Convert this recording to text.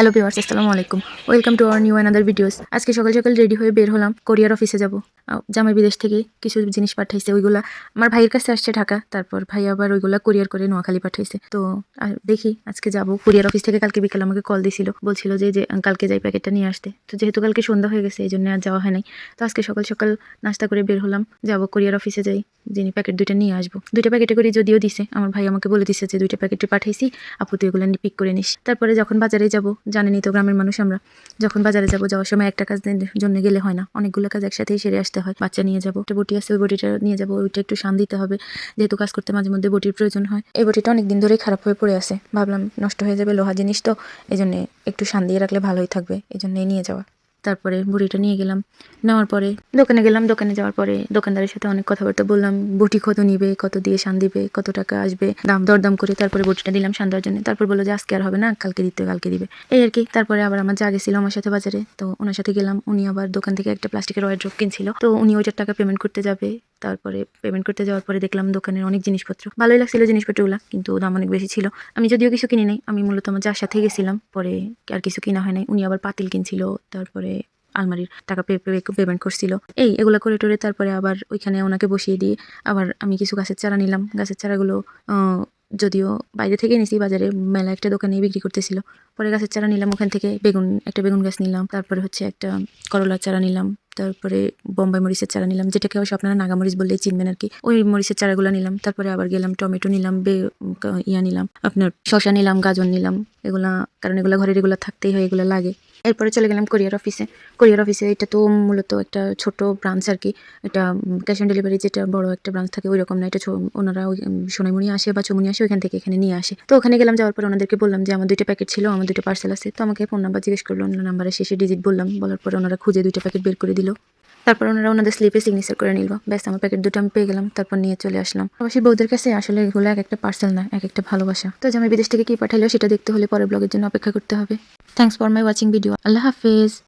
Hello viewers আসসালামু আলাইকুম। Welcome to our new another videos আজকে সকাল সকাল রেডি হয়ে বের হলাম কোরিয়ার অফিসে যাব। জামাই বিদেশ থেকে কিছু জিনিস পাঠাইছে, ওইগুলা আমার ভাইয়ের কাছে আসছে ঢাকা, তারপর ভাই আবার ওইগুলা কোরিয়ার করে নোয়াখালী পাঠাইছে। তো দেখি আজকে যাব। কোরিয়ার অফিস থেকে কালকে বিকাল আমাকে কল দিছিল, বলছিল যে যে কালকে যাই প্যাকেটটা নিয়ে আসতে। তো যেহেতু কালকে সন্ধ্যা হয়ে গেছে এই জন্য আর যাওয়া হয় নাই। তো আজকে সকাল সকাল নাস্তা করে বের হলাম, যাব কোরিয়ার অফিসে যাই, যিনি প্যাকেট দুইটা নিয়ে আসব। দুইটা প্যাকেটে করে যদিও দিছে, আমার ভাই আমাকে বলে দিছে যে, দুইটা প্যাকেটে পাঠাইছি, আপু তুই এগুলো পিক করে নিস। তারপরে যখন বাজারে যাব জানেনি তো গ্রামের মানুষ আমরা, যখন বাজারে যাব যাওয়ার সময় একটা কাজ জন্য গেলে হয় না। অনেকগুলো কাজ একসাথেই সেরে আসতে হয়। বাচ্চা নিয়ে যাব, একটা বটি আছে, ওই বটিটা নিয়ে যাব, ওইটা একটু শান দিতে হবে। যেহেতু কাজ করতে মাঝে মধ্যে বটির প্রয়োজন হয়। এই বটিটা অনেক দিন ধরেই খারাপ হয়ে পড়ে আছে। ভাবলাম নষ্ট হয়ে যাবে, লোহা জিনিস তো এই একটু শান দিয়ে রাখলে ভালোই থাকবে এই জন্যই নিয়ে যাওয়া। তারপরে বুড়িটা নিয়ে গেলাম। নেওয়ার পরে দোকানে গেলাম, দোকানে যাওয়ার পরে দোকানদারের সাথে অনেক কথাবার্তা বললাম। বুটি কত নিবে, কত দিয়ে শান দিবে, কত টাকা আসবে, দাম দরদাম করে তারপরে বুটিটা দিলাম শান দেওয়ার জন্য। তারপর বলল যে, আজকে আর হবে না, কালকে দিতে, কালকে দিবে। এই আর কি। তারপরে আবার আমার যা গেছিল আমার সাথে বাজারে, তো ওনার সাথে গেলাম। উনি আবার দোকান থেকে একটা প্লাস্টিকের ওয়ার ড্রপ কিনছিল, তো উনি ওইটার টাকা পেমেন্ট করতে যাবে। তারপরে পেমেন্ট করতে যাওয়ার পরে দেখলাম দোকানের অনেক জিনিসপত্র। ভালোই লাগছিল জিনিসপত্রগুলো, কিন্তু দাম অনেক বেশি ছিল। আমি যদিও কিছু কিনি নাই, আমি মূলত আমার যার সাথে গেছিলাম, পরে আর কিছু কিনা হয় নাই। উনি আবার পাতিল কিনছিল, তারপরে আলমারির টাকা পে পেমেন্ট করছিল। এই এগুলো করে টোরে তারপরে আবার ওইখানে ওনাকে বসিয়ে দিয়ে আবার আমি কিছু গাছের চারা নিলাম। গাছের চারাগুলো যদিও বাইরে থেকে নিছি বাজারে মেলা একটা দোকানে বিক্রি করতেছিল। পরে গাছের চারা নিলাম, ওখান থেকে বেগুন, একটা বেগুন গাছ নিলাম, তারপরে হচ্ছে একটা করলার চারা নিলাম, তারপরে বোম্বাই মরিচের চারা নিলাম, যেটাকে অবশ্য আপনারা নাগামরিচ বললেই চিনবেন আর কি। ওই মরিচের চারাগুলো নিলাম, তারপরে আবার গেলাম, টমেটো নিলাম, বে ইয়া নিলাম, আপনার শসা নিলাম, গাজর নিলাম, এগুলা, কারণ এগুলো ঘরের রেগুলার থাকতেই হয়, এগুলো লাগে। এরপরে চলে গেলাম কোরিয়ার অফিসে কোরিয়ার অফিসে এটা তো মূলত একটা ছোট ব্রাঞ্চ আর কি। এটা ক্যাশ অন ডেলিভারি যেটা বড় একটা ব্রাঞ্চ থাকে ওই রকম না। এটা ওনারা ওই উম, সোনাইমুড়ি আসে বা চমুনি আসে ওইখান থেকে এখানে নিয়ে আসে। তো ওখানে গেলাম যাওয়ার পর ওনাদেরকে বললাম যে আমার দুইটা প্যাকেট ছিল আমার দুইটা পার্সেল আছে। তো আমাকে ফোন নাম্বার জিজ্ঞেস করল অন্য নাম্বারে শেষে ডিজিট বললাম। বলার পরে ওনারা খুঁজে দুইটা প্যাকেট বের করে দিল। তারপর ওনারা ওনাদের স্লিপে সিগনেচার করে নিল। ব্যাস আমার প্যাকেট দুটো আমি পেয়ে গেলাম। তারপর নিয়ে চলে আসলাম। অবশ্যই বউদের কাছে আসলে এগুলো এক একটা পার্সেল না এক একটা ভালোবাসা। তো যে আমি বিদেশ থেকে কি পাঠাইলো সেটা দেখতে হলে পরের ব্লগের জন্য অপেক্ষা করতে হবে। Thanks for my watching video. Allah Hafiz.